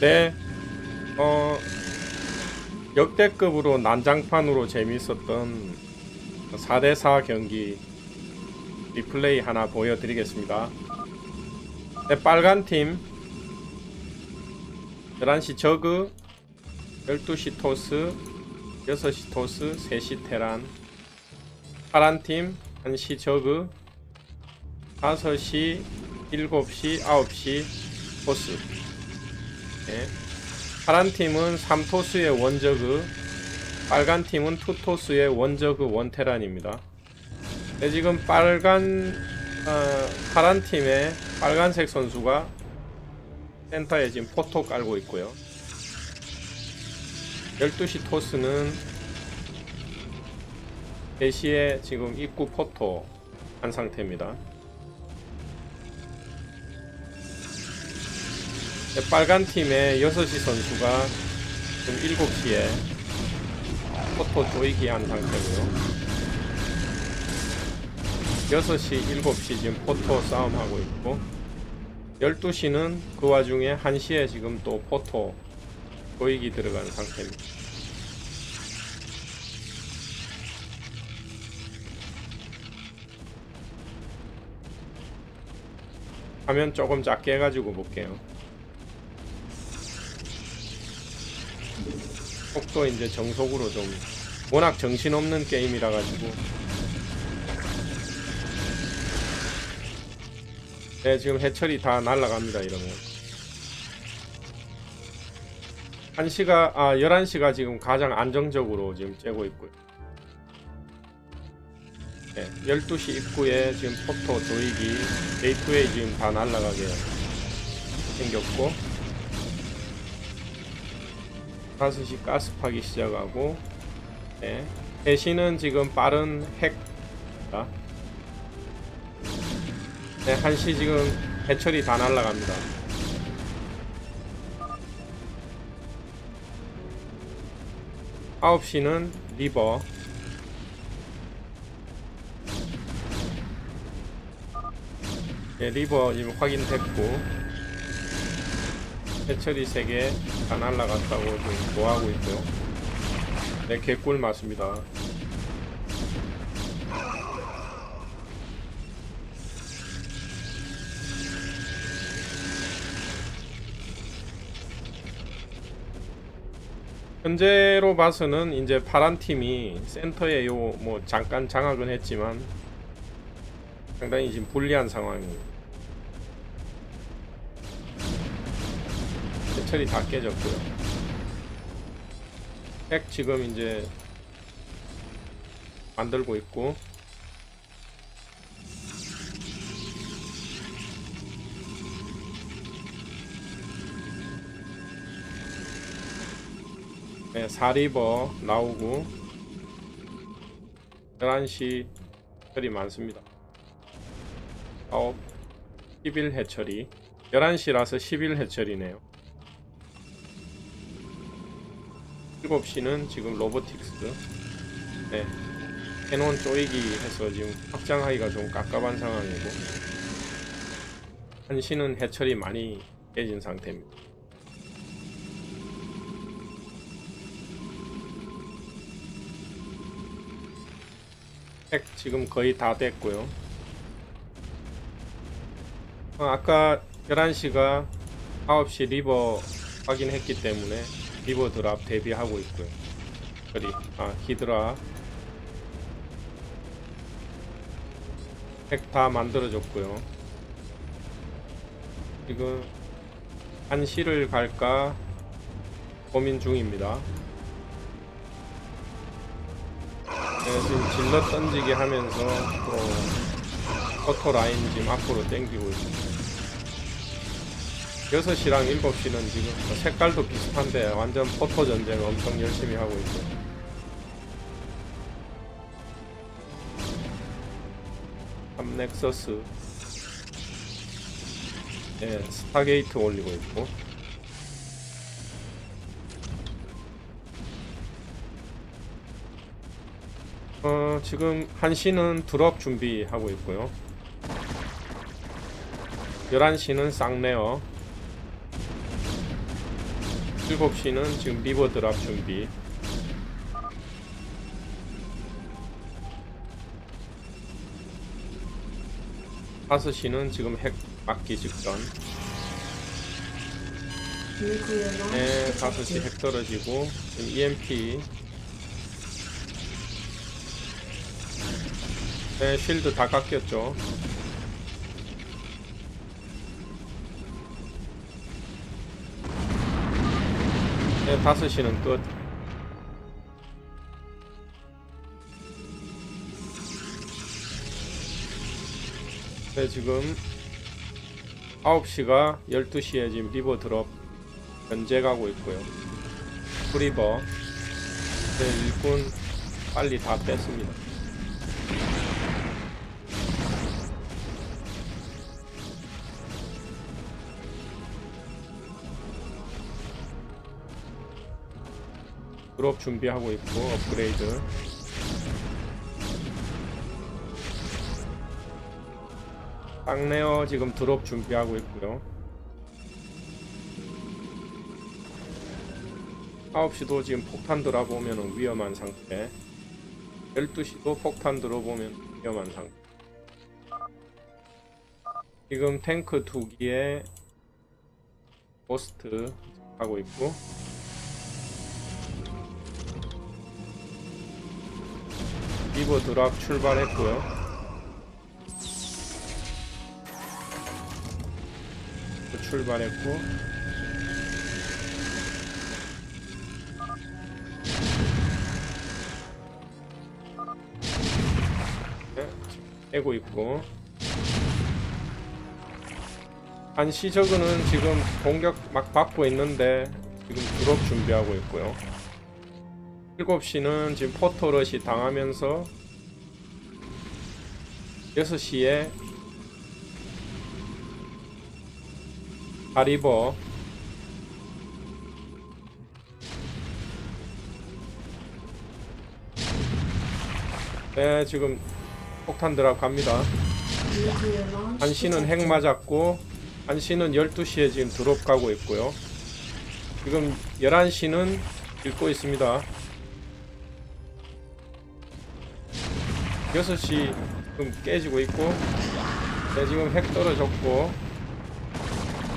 네, 어, 역대급으로 난장판으로 재밌었던 4대4 경기 리플레이 하나 보여드리겠습니다. 네, 빨간 팀. 11시 저그 12시 토스 6시 토스 3시 테란. 파란 팀 1시 저그 5시 7시 9시 토스 네. 파란 팀은 3토스의 원저그 빨간 팀은 2토스의 원저그 원테란입니다. 네, 지금 빨간 어, 파란 팀의 빨간색 선수가 센터에 지금 포토 깔고 있고요. 12시 토스는 4시에 지금 입구 포토 한 상태입니다 빨간 팀의 6시 선수가 지금 7시에 포토 조이기 한 상태고요. 6시, 7시 지금 포토 싸움하고 있고 12시는 그 와중에 1시에 지금 또 포토 조이기 들어간 상태입니다. 화면 조금 작게 해가지고 볼게요 속도 이제 정속으로 좀 워낙 정신없는 게임이라 가지고. 네 지금 해철이 다 날라갑니다 이러면. 1시가 아 11시가 지금 가장 안정적으로 지금 째고 있고요. 네, 12시 입구에 지금 포토 조이기 게이트웨이 지금 다 날라가게 생겼고 5시 가스파기 시작하고 네. 대신은 지금 빠른 핵 아. 네, 1시 지금 해철이 다 날라갑니다 아홉 시는 리버 네, 리버 지금 확인됐고 해철이 3개 다 날라갔다고 지금 좋아하고 있고요. 네, 개꿀 맞습니다. 현재로 봐서는 이제 파란 팀이 센터에 요 뭐 잠깐 장악은 했지만 상당히 지금 불리한 상황입니다. 해철이 다 깨졌고요. 핵 지금 이제 만들고 있고 네, 4리버 나오고 11시 해철이 많습니다. 9, 11 해철이 11시라서 11 해철이네요. 7시는 지금 로보틱스. 네. 캐논 쪼이기 해서 지금 확장하기가 좀 깝깝한 상황이고 1시는 해철이 많이 깨진 상태입니다. 핵 지금 거의 다 됐고요. 어, 아까 11시가 9시 리버 확인했기 때문에 리버 드랍 대비하고 있고요. 저리 아 히드라 핵 다 만들어졌고요. 지금 한시를 갈까 고민 중입니다. 네, 지금 질러 던지기 하면서 또 커터 라인 지금 앞으로 당기고 있습니다. 6시랑 7시는 지금 뭐 색깔도 비슷한데 완전 포토 전쟁 엄청 열심히 하고 있고. 삼넥서스. 예, 스타게이트 올리고 있고. 어, 지금 한시는 드롭 준비하고 있고요. 11시는 쌍레어 7시는 지금 리버 드랍 준비. 다섯 시는 지금 핵 맞기 직전. 네, 다섯 시 detected. 핵 떨어지고 지금 EMP. 네, 쉴드 다 깎였죠. 네, 다섯 시는 끝. 네, 지금 9시가 12시에 지금 리버 드롭 견제 가고 있고요. 프리버 네, 일꾼 빨리 다 뺐습니다. 드롭 준비하고 있고 업그레이드. 땅레어 지금 드롭 준비하고 있고요. 9시도 지금 폭탄 들어보면 위험한 상태. 12시도 폭탄 들어보면 위험한 상태. 지금 탱크 두 기에 포스트 하고 있고 리버 드랍 출발했고요. 출발했고. 네, 빼고 있고. 한 시 저그는 지금 공격 막 받고 있는데 지금 드롭 준비하고 있고요 7시는 지금 포토럿이 당하면서 6시에 바리버 네 지금 폭탄 드랍 갑니다. 한시는 핵. 맞았고 한시는 12시에 지금 드롭 가고 있고요. 지금 11시는 읽고 있습니다 6시 지금 깨지고 있고 네 지금 핵 떨어졌고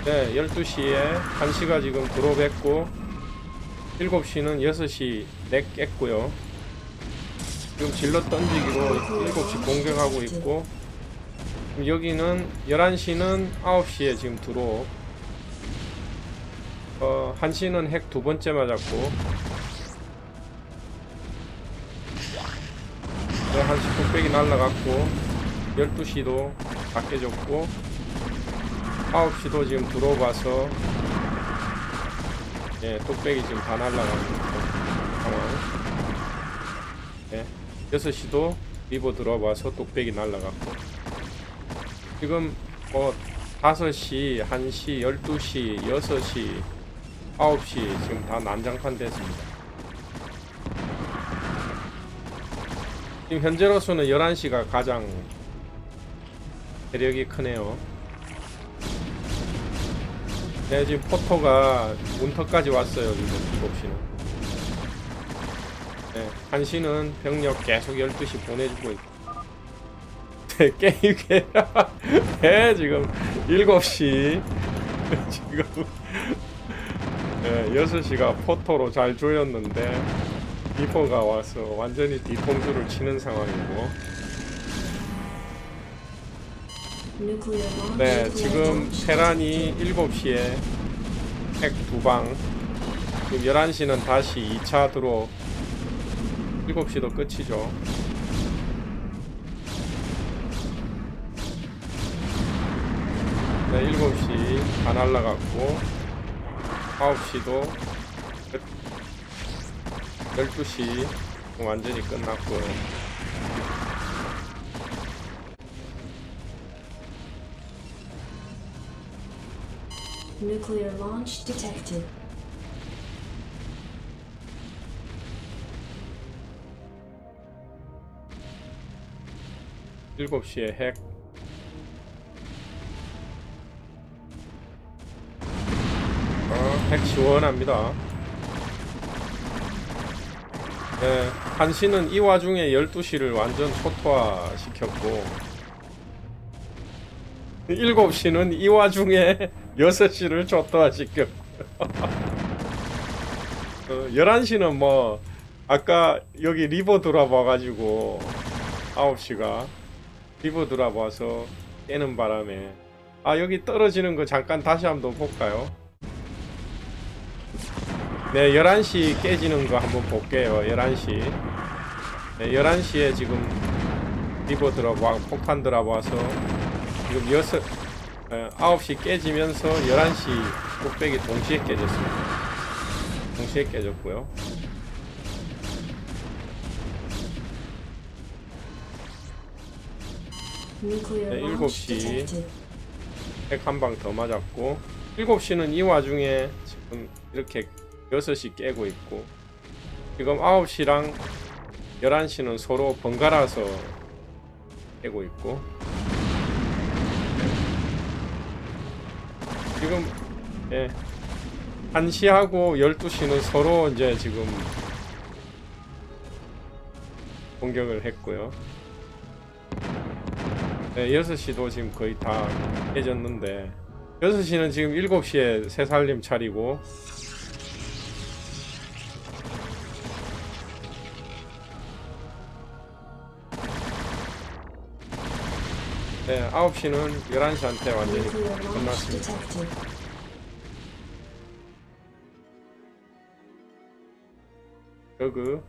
네 12시에 한시가 지금 드롭했고 7시는 6시 넥 깼고요. 지금 질러 던지기로 7시 공격하고 있고 여기는 11시는 9시에 지금 들어 어, 1시는 핵 두 번째 맞았고 네, 1시 뚝배기 날라갔고 12시도 다 깨졌고 9시도 지금 들어와서 예, 뚝배기 지금 다 날라가고 상황 네, 6시도 리버 들어와서 뚝배기 날라갔고 지금 뭐 5시, 1시, 12시, 6시, 9시 지금 다 난장판 됐습니다. 지금 현재로서는 11시가 가장 대력이 크네요. 네, 지금 포토가 문턱까지 왔어요. 지금 7시는. 네, 1시는 병력 계속 12시 보내주고 있고. 네, 게임게 네, 지금 7시 지금 네, 6시가 포토로 잘 조였는데 리퍼가 와서 완전히 뒤통수를 치는 상황이고. 네. 지금 테란이 7시에 핵 두방. 지금 11시는 다시 2차 들어 7시도 끝이죠. 네 7시 다 날라갔고 9시도 끝 12시 완전히 끝났고요 Nuclear launch detected. 일곱 시에 핵. 어. 핵 시원합니다. 네, 1시는 이 와중에 12시를 완전 초토화 시켰고 7시는 이 와중에 6시를 초토화 시켰고 어, 11시는 뭐 아까 여기 리버 드랍 와가지고 9시가 리버 와서 깨는 바람에 아 여기 떨어지는 거 잠깐 다시 한번 볼까요? 네 11시 깨지는 거 한번 볼게요 11시 네, 11시에 지금 리버 드랍 와 폭탄 드랍 와서 지금 여섯 에, 9시 깨지면서 11시 뚝배기 동시에 깨졌습니다 동시에 깨졌고요 네, launch 7시. detected. 핵한 방 더 맞았고 7시는 이 와중에 지금 이렇게 6시 깨고 있고 지금 9시랑 11시는 서로 번갈아서 깨고 있고. 지금 예 1시하고 12시는 서로 이제 지금 공격을 했고요. 네, 6시도 지금 거의 다 깨졌는데 6시는 지금 7시에 새살림 차리고 네, 9시는 11시한테 완전히 끝났습니다. 저그.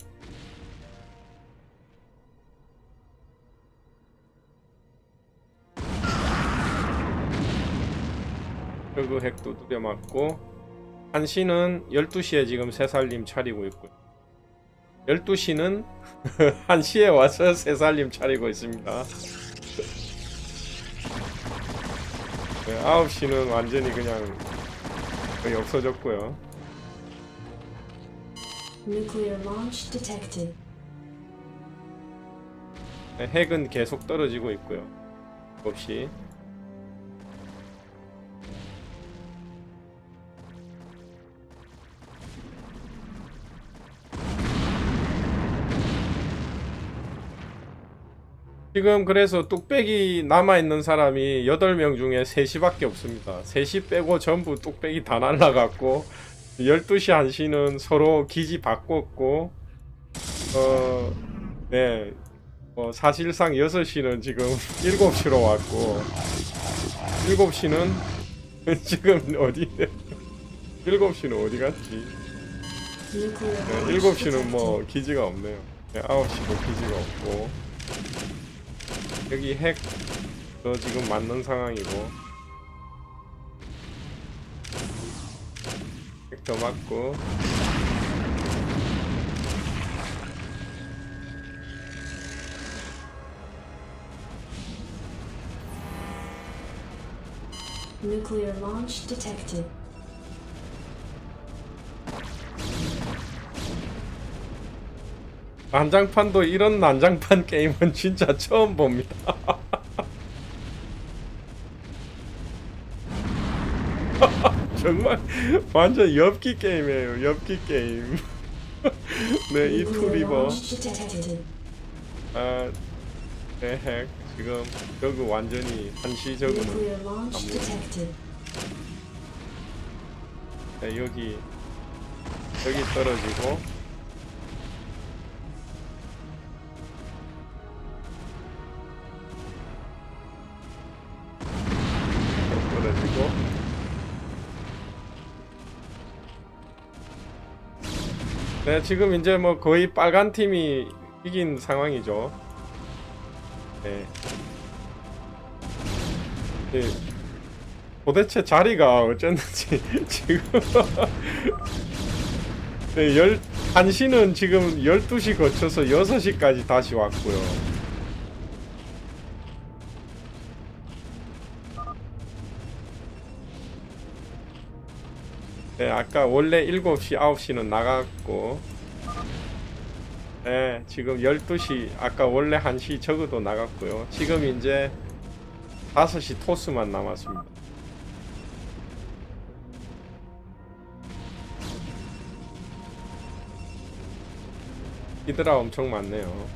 저그 핵 두드려 맞고 한시는 12시에 지금 새살림 차리고 있고요. 12시는 1시에 와서 새살림 차리고 있습니다 네, 9시는 완전히 그냥 거의 없어졌고요 Nuclear launch detected. 네, 핵은 계속 떨어지고 있고요. 없이 지금 그래서 뚝배기 남아 있는 사람이 8명 중에 3시밖에 없습니다. 3시 빼고 전부 뚝배기 다 날라갔고 12시 1시는 서로 기지 바꿨고 어 네. 어, 사실상 6시는 지금 7시로 왔고 7시는 지금 어디 7시는 어디 갔지? 네, launch 7시는 detected. 뭐 기지가 없네요. 네, 9시도 기지가 없고 여기 핵도 지금 맞는 상황이고 핵도 맞고 Nuclear launch detected. 난장판도 이런 난장판 게임은 진짜 처음 봅니다. 정말 완전 엽기 게임이에요. 엽기 게임. 네, 이 투리버. 아, 네, 핵. 지금 저거 완전히 한시 저거는 Nuclear launch 아무거나. detected. 네, 여기 여기 떨어지고 또 떨어지고 네 지금 이제 뭐 거의 빨간 팀이 이긴 상황이죠 네. 네. 도대체 자리가 어쨌는지 지금 네, 열, 1시는 지금 12시 거쳐서 6시까지 다시 왔고요. 네, 아까 원래 7시, 9시는 나갔고 네, 지금 12시, 아까 원래 1시 적어도 나갔고요. 지금 이제 5시 토스만 남았습니다. 이들아 엄청 많네요.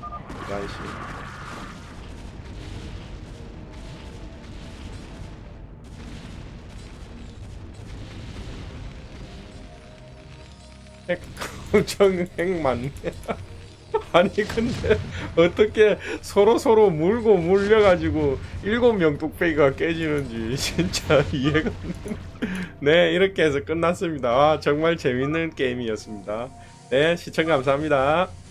11시. 핵 엄청 핵 많네 아니 근데 어떻게 서로 서로 물고 물려가지고 일곱 명 뚝배기가 깨지는지 진짜 이해가 안. 네 이렇게 해서 끝났습니다. 아, 정말 재밌는 게임이었습니다. 네 시청 감사합니다